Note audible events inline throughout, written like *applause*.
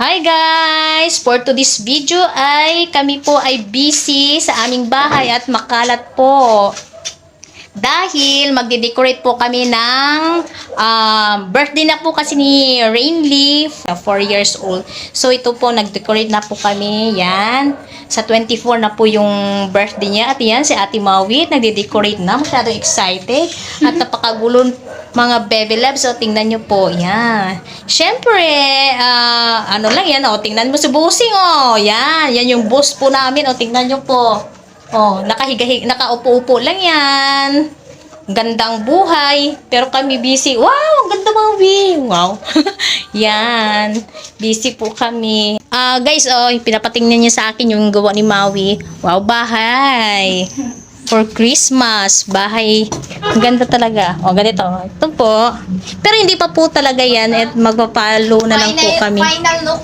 Hi guys! For to this video ay kami po ay busy sa aming bahay at makalat po. Dahil magde-decorate po kami ng um, birthday na po kasi ni Rainleaf, 4 years old. So ito po, nag-decorate na po kami. Yan. Sa 24 na po yung birthday niya. At yan, si Ate Mawit, nagde-decorate na. Masyadong excited. At napakagulong mga baby loves. So tingnan nyo po. Yan. Siyempre, ah, ano lang yan. O, tingnan mo si Busing. O, yan. Yan yung boss po namin. O, tingnan nyo po. Oh, nakahiga nakaupo-upo lang 'yan. Gandang buhay, pero kami busy. Wow, ang ganda mga view. Wow. *laughs* yan. Busy po kami. Ah, guys, oh, pinapatingnan niya sa akin yung gawa ni Maui. Wow, bahay. For Christmas, bahay. Ang ganda talaga. O, ganito. Ito po. Pero hindi pa po talaga yan. At magpapalo na lang po kami. Final look.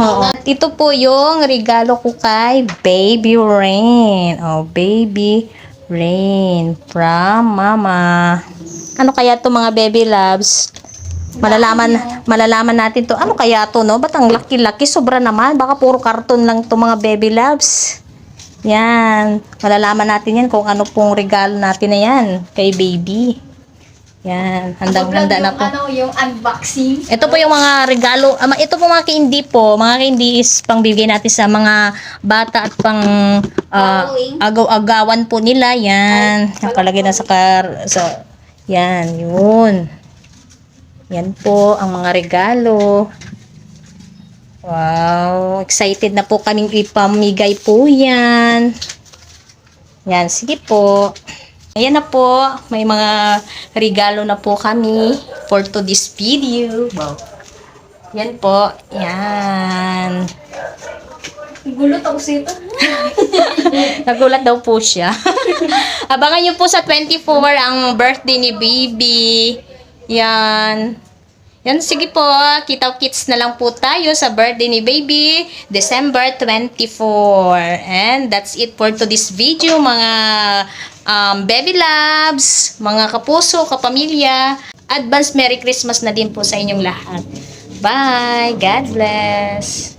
Oo. At ito po yung regalo ko kay Baby Rain. Oh, Baby Rain from Mama. Ano kaya to mga baby loves? Malalaman malalaman natin to. Ano kaya to, no? Ba't ang laki-laki? Sobra naman. Baka puro karton lang to mga baby loves. Yan. Malalaman natin yan kung ano pong regalo natin na yan kay baby. Yan. Handang-handa na po. Ano, yung unboxing. Ito po yung mga regalo. ama ito po mga candy po. Mga candy is pangbibigay natin sa mga bata at pang Following. agaw-agawan po nila. Yan. Nakalagay na sa kar... Sa, yan. Yun. Yan po ang mga regalo. Wow. Excited na po kaming ipamigay po yan. Yan. Sige po. Ayan na po, may mga regalo na po kami for to this video. Wow. Yan po, yan. Gulot ako sa ito. *laughs* Nagulat daw po siya. *laughs* Abangan niyo po sa 24 ang birthday ni Baby. Yan. Yan, sige po. Kita-kits na lang po tayo sa birthday ni Baby, December 24. And that's it for to this video, mga um, baby loves, mga kapuso, kapamilya. Advance Merry Christmas na din po sa inyong lahat. Bye! God bless!